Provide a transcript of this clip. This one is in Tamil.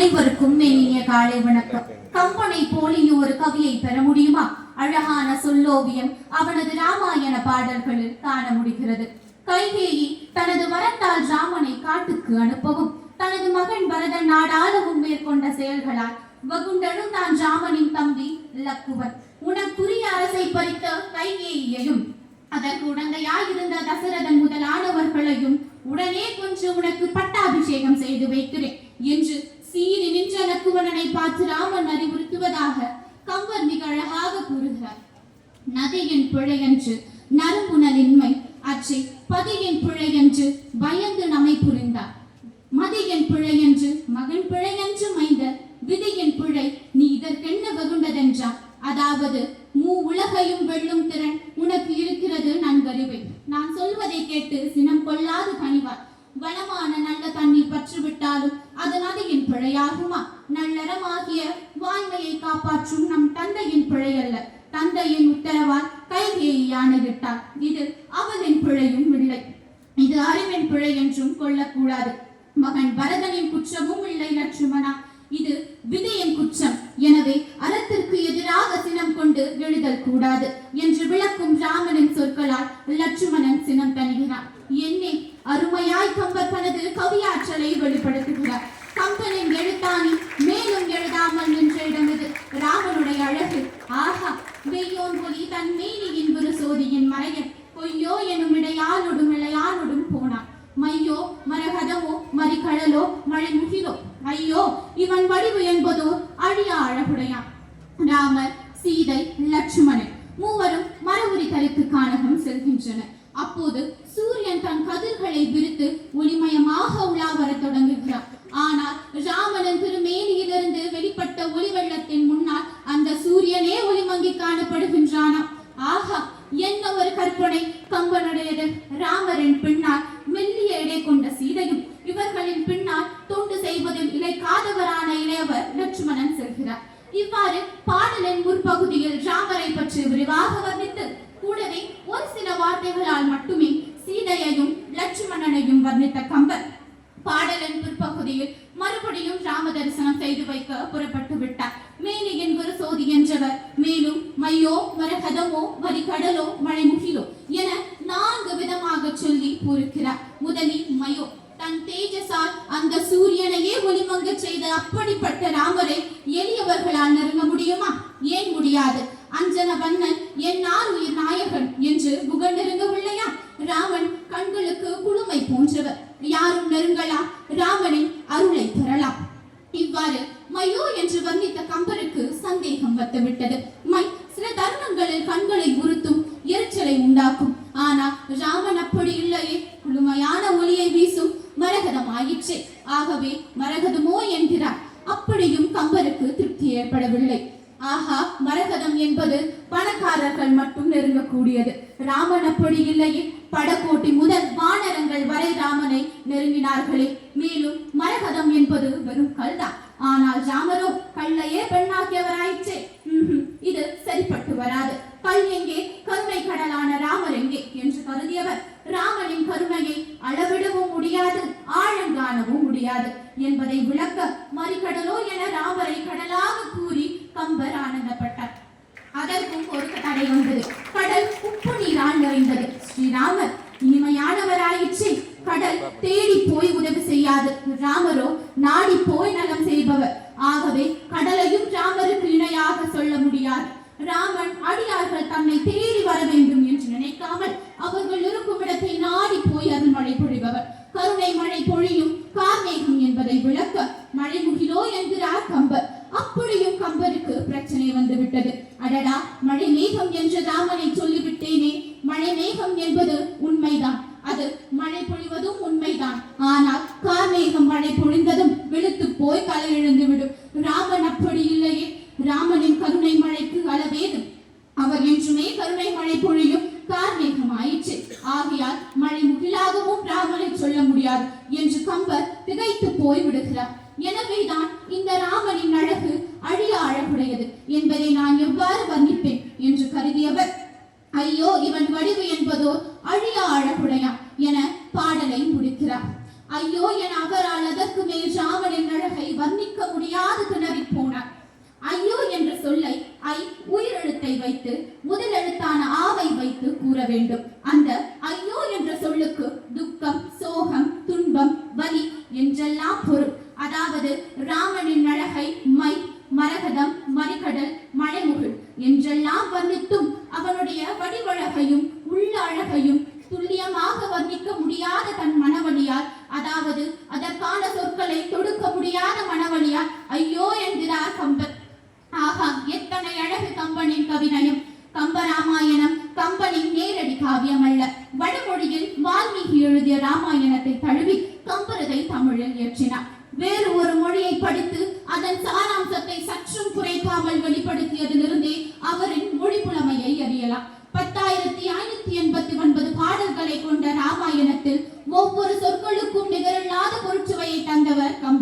அனைவருக்கும் இனிய காலை வணக்கம். கம்பனை போல் இனி ஒரு கவியை பெற முடியுமா? அழகான சொல்லோவியம் அவனது ராமாயண பாடல்களில் காண முடிகிறது. கைகேயி தனது வரத்தால் ராமனை காட்டுக்கு அனுப்பவும் தனது மகன் பரதன் நாடாளவும் மேற்கொண்ட செயல்களால் வகுண்டனு தான் ராமனின் தம்பி லக்குவன். உனக்குரிய அரசை பறித்த கைகேயையும் அதற்கு உடந்தையாயிருந்த தசரதன் முதலானவர்களையும் உடனே கொன்று உனக்கு பட்டாபிஷேகம் செய்து வைக்கிறேன். நறும்புணலின்மை அற்றி பதியின் பிழையன்று பயந்து நம்மை புரிந்தார். மதியின் பிழையன்று மகன் பிழையன்று மைந்த விதியின் பிழை நீ இதற்கென்ன வகுண்டதென்றார் அதாவது மூ உலகையும் வெல்லும் திறன் உனக்கு இருக்கிறது நான் வருவேன் நான் சொல்வதை கேட்டு சினம் கொள்ளாது பணிவார். வளமான நல்ல தண்ணீர் பற்றுவிட்டாலும் அது நதியின் பிழையாகுமா? நல்லறமாகிய வாய்மையை காப்பாற்றும் நம் தந்தையின் பிழை அல்ல தந்தையின் உத்தரவால் கைகேயி யானையிட்டார் இது அவளின் பிழையும் இல்லை. இது அறிவின் பிழை என்றும் கொள்ளக்கூடாது. மகன் பரதனின் குற்றமும் இல்லை லட்சுமணா. இது விதியின் குற்றம். எனவே அறத்திற்கு எதிராக சினம் கொண்டு எழுதல் கூடாது என்று விளக்கும் ராமனின் சொற்களால் லட்சுமணன் சினம் தணிகிறான். என்னே இவன் வடிவு என்பதோ அழியா அழகுடையான் ராமர் சீதை லட்சுமணன் மூவரும் மரபுரி தரித்து கானகம் செல்கின்றனர். அப்போது சூரியன் தன் கதிர்களை விரித்து ஒளிமயமாக உலா வர தொடங்குகிறார். ஆனால் ராமனின் திருமேனியிலிருந்து வெளிப்பட்ட ஒளி வெள்ளத்தின் முன்னால் அந்த சூரியனே ஒளிமங்கி காணப்படுகின்றானாம். ஆஹா என்ன ஒரு கற்பனை? கம்பனுடையது ராமரின் பின்னால் விட்டார் மேனியின் சோதி என்றவர். மேலும் மையோ மரகதமோ வரிகடலோ மழைமுகிலோ என நான்கு விதமாக சொல்லி கூறுகிறார் முதலில் மயோ. தன் தேஜசால் அந்த சூரியனையே ஒளிமங்க செய்த அப்படிப்பட்ட ராமரை எளியவர்களால் நெருங்க முடியுமா? ஏன் முடியாது? அஞ்சன வண்ணன் என் உயிர் நாயகன் என்று புகழ் உள்ள ஆயிற்று ஆகவே மரகதமோ என்கிறார். அப்படியும் கம்பருக்கு திருப்தி ஏற்படவில்லை. ஆஹா மரகதம் என்பது பணக்காரர்கள் மட்டும் நெருங்கக்கூடியது. ராமன் அப்படி இல்லையே. படக்கோட்டி முதல் வானரங்கள் வரை ராமனை நெருங்கினார்களே. மேலும் மரகதம் என்பது வெறும் கல்தான் ஆனால் ராமரோ கல்லையே பெண்ணாக்கியவராயிற்றே. இது சரிப்பட்டு வராது. கல் எங்கே கருணை கடலான ராமர் எங்கே என்று கருதியவர் ராமனின் கருணையை அளவிடவும் முடியாது ஆழங்காணவும் முடியாது என்பதை விளக்க மறிக்கடலோ என ராமரை கடலாக கூறி கம்பர் ஆனந்தப்பட்டார். அதற்கும் ஒரு தடை வந்தது கடல் உப்பு நீரால் நிறைந்தது. ஸ்ரீராமர் இனிமையானவராயிற்றே. கடல் தேடி போய் உதவி செய்யாது. ராமரோ நாடி போய் நலம் செய்பவர். ஆகவே கடலையும் ராமருக்கு இணையாக சொல்ல முடியாது. ராமன் அடியார்கள் தன்னை தேடி வர வேண்டும் என்று நினைக்காமல் அவர்கள் இருக்கும் இடத்தை நாடி போய் அருள்மழை பொழிபவர் கருணை மழை பொழியும் கார்மேகம் என்பதை விளக்க மழைமுகிலோ என்கிறார் கம்பர். அப்படியும் கம்பருக்கு பிரச்சனை வந்து விட்டது அடடா மழை மேகம் என்று ராமனை சொல்லிவிட்டேனே. மழை மேகம் என்பது உண்மைதான். அது மழை பொழிவதும் உண்மைதான். ஆனால் கார்மேகம் மழை பொழிந்ததும் வெளுத்து போய் களை எழுந்துவிடும் ராமன் அப்படி இல்லையே. ராமனின் கருணை மழைக்கு அளவேது. அவர் என்றுமே கருணை மழை பொழியும் கார்மேகம் ஆயிற்று ஆகையால் மழை முகிலாகவும் ராமனை சொல்ல முடியாது என்று கம்பர் திகைத்து போய் விடுகிறார். எனவேதான் இந்த ராமனின் அழகு அழிய அழகுடையது என்பதை நான் எவ்வாறு வர்ணிப்பேன் என்று கருதியவர். ஐயோ இவன் வடிவு என்பதோ அழிய அழகுடையா என பாடலை முடிக்கிறார். ஐயோ என அவரால் அதற்கு மேல் ராமனின் அழகை வர்ணிக்க முடியாது கிணறி போனார் ஐயோ என்ற சொல்லை ஐ உயிரெழுத்தை வைத்து முதலெழுத்தான ஆவை வைத்து கூற வேண்டும். அந்த ஐயோ என்ற சொல்லுக்கு துக்கம் சோகம் துன்பம் வலி என்றெல்லாம் பொருள் அதாவது ராமனின் அழகை மை மரகதம் வேறு ஒரு மொழியை படித்து அதன் சாராம்சத்தை சற்றும் குறைக்காமல் வெளிப்படுத்தியதிலிருந்தே அவரின் மொழி புலமையை அறியலாம் பத்தாயிரத்தி ஐநூத்தி எண்பத்தி ஒன்பது பாடல்களை கொண்ட ராமாயணத்தில் ஒவ்வொரு சொற்களுக்கும் நிகரில்லாத பொருட்சுவையை தந்தவர் கம்ப